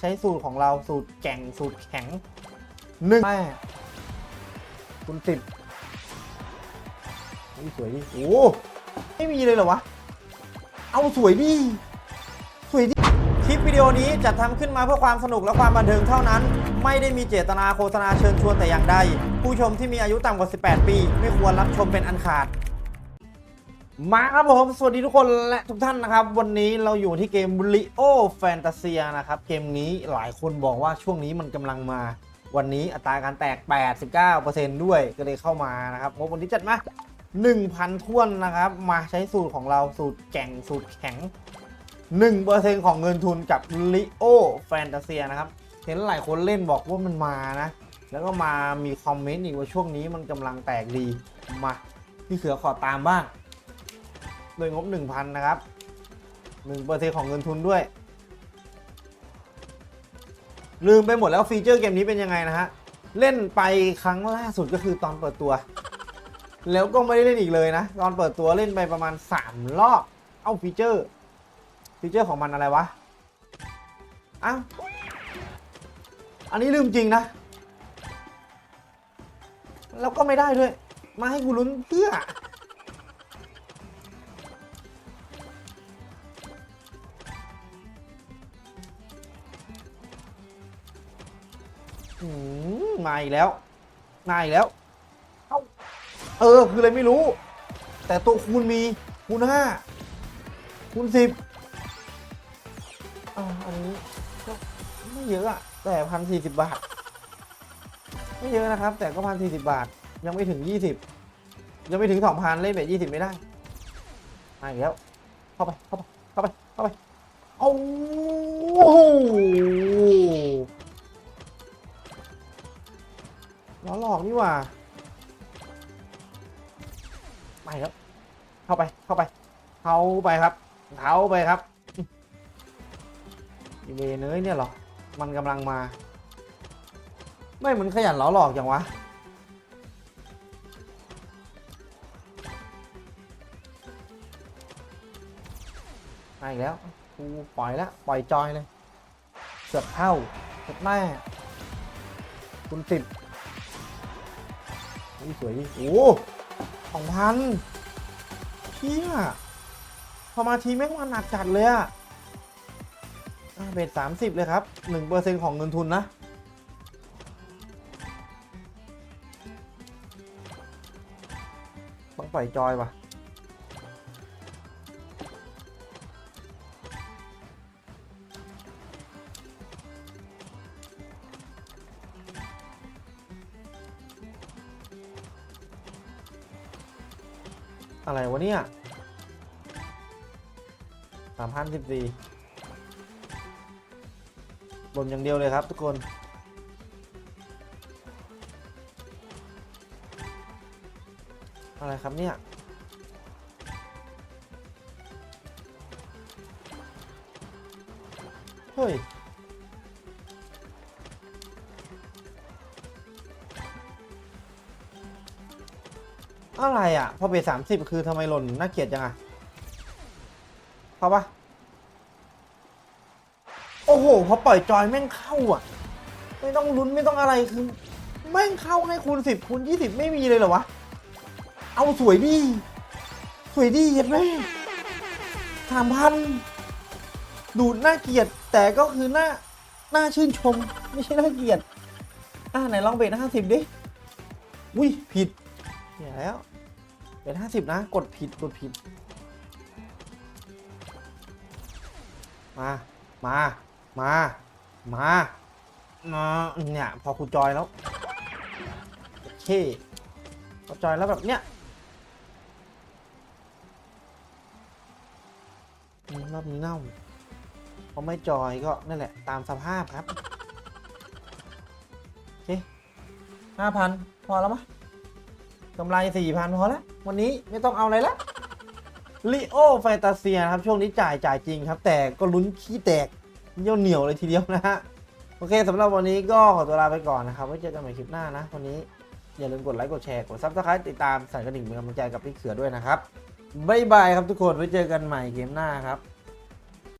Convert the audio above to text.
ใช้สูตรของเราสูตรแก่งสูตรแข็งหนึ่งแม่คุณสิบนี่สวยดิโอ้ไม่มีเลยเหรอวะ เอาสวยดิ สวยดิ คลิปวิดีโอนี้จัดทำขึ้นมาเพื่อความสนุกและความบันเทิงเท่านั้น ไม่ได้มีเจตนาโฆษณาเชิญชวนแต่อย่างใด ผู้ชมที่มีอายุต่ำกว่า 18 ปี ไม่ควรรับชมเป็นอันขาด มาครับผม สวัสดีทุกคนและทุกท่านนะครับ วันนี้เราอยู่ที่เกม l ิโอแฟนตาเซียนะครับ เกมนี้หลายคนบอกว่าช่วงนี้มันกำลังมา วันนี้อัตราการแตก 89%ด้วยก็เลยเข้ามานะครับงบวันนี้จัดมา 1,000ท้วนนะครับ มาใช้สูตรของเราสูตรแก่งสูตรแข็ง 1%ของเงินทุนกับ l ิโอแฟนตาเซียนะครับ เห็นหลายคนเล่นบอกว่ามันมานะ แล้วก็มามีคอมเมนต์อีกว่าช่วงนี้มันกำลังแตกดีมาพี่เสือขอตามบ้าง โดยงบ 1,000 นะครับ1%ของเงินทุนด้วย ลืมไปหมดแล้วฟีเจอร์เกมนี้เป็นยังไงนะฮะ เล่นไปครั้งล่าสุดก็คือตอนเปิดตัว แล้วก็ไม่ได้เล่นอีกเลยนะ ตอนเปิดตัวเล่นไปประมาณ 3 รอบ เอ้าฟีเจอร์ ฟีเจอร์ของมันอะไรวะ อ้าว อันนี้ลืมจริงนะ แล้วก็ไม่ได้ด้วย มาให้กูลุ้นเพื่อ มาอีกแล้ว มาอีกแล้วเอ้าเออ คืออะไรไม่รู้ แต่ตัวคูณมี คูณห้าคูณสิบอันนี้ก็ไม่เยอะอะแต่พันสี่สิบบาท ไม่เยอะนะครับ แต่ก็พันสี่สิบบาท ยังไม่ถึงยี่สิบยังไม่ถึงสองพันเล่นแบบยี่สิบไม่ได้มาอีกแล้ว เข้าไป เข้าไป เข้าไป เข้าไป โอ้โห หลอกนี่หว่าไปครับเข้าไป เข้าไป เข้าไปครับ เข้าไปครับอีเวเนยเนี่ยหรอ มันกำลังมา ไม่เหมือนขยันล้อหลอกอย่างวะ มาอีกแล้วกูปล่อยแล้ว ปล่อยจอยเลย เสือกเข้าเสือกแม่คุณติด สวยดิโอ้สองพันเที่ยพอมาทีแม่งมาหนักจัดเลยอะเบสสามสิบเลยครับหนึ่งเปอร์เซ็นของเงินทุนนะต้องปล่อยจอยว่ะ อะไรวะเนี่ยสามพันสิบสี่ลนอย่างเดียวเลยครับทุกคน อะไรครับเนี่ย เฮ้ย อะไรอะ พอเบสสามสิบคือทำไมหล่นน่าเกลียดจังอะพอปะโอ้โห พอปล่อยจอยแม่งเข้าอะ ไม่ต้องลุ้นไม่ต้องอะไรคือ แม่งเข้าให้คูณสิบคูณยี่สิบไม่มีเลยเหรอวะ เอาสวยดิสวยดิเห็นไหมสามพันดูน่าเกลียดแต่ก็คือน่าน่าชื่นชม ไม่ใช่น่าเกลียดอ่าไหนลองเบสห้าสิบดิ อุ้ยผิด สียแล้วเป็นห้าสิบนะ กดผิด กดผิด มา มา มา มามาเนี่ย พอคุณจอยแล้ว โอเคพอจอยแล้วแบบเนี้ยรอบนี้เน่าพอไม่จอยก็นั่นแหละ ตามสภาพครับ โอเคห้าพันพอแล้วมั้ย กำไรสี่พันพอแล้ววันนี้ไม่ต้องเอาอะไรละลิโอแฟนตาเซียครับช่วงนี้จ่ายจ่ายจริงครับ แต่ก็ลุ้นขี้แตกเยี่ยวเหนียวเลยทีเดียวนะฮะโอเคสำหรับวันนี้ก็ขอตัวลาไปก่อนนะครับไว้เจอกันใหม่คลิปหน้านะ วันนี้อย่าลืมกดไลค์กดแชร์กดซับสไครต์ติดตามสั่นกระดิ่งเป็นกำลังใจกับพี่เขือด้วยนะครับบ๊ายบายครับทุกคนไว้เจอกันใหม่เกมหน้าครับ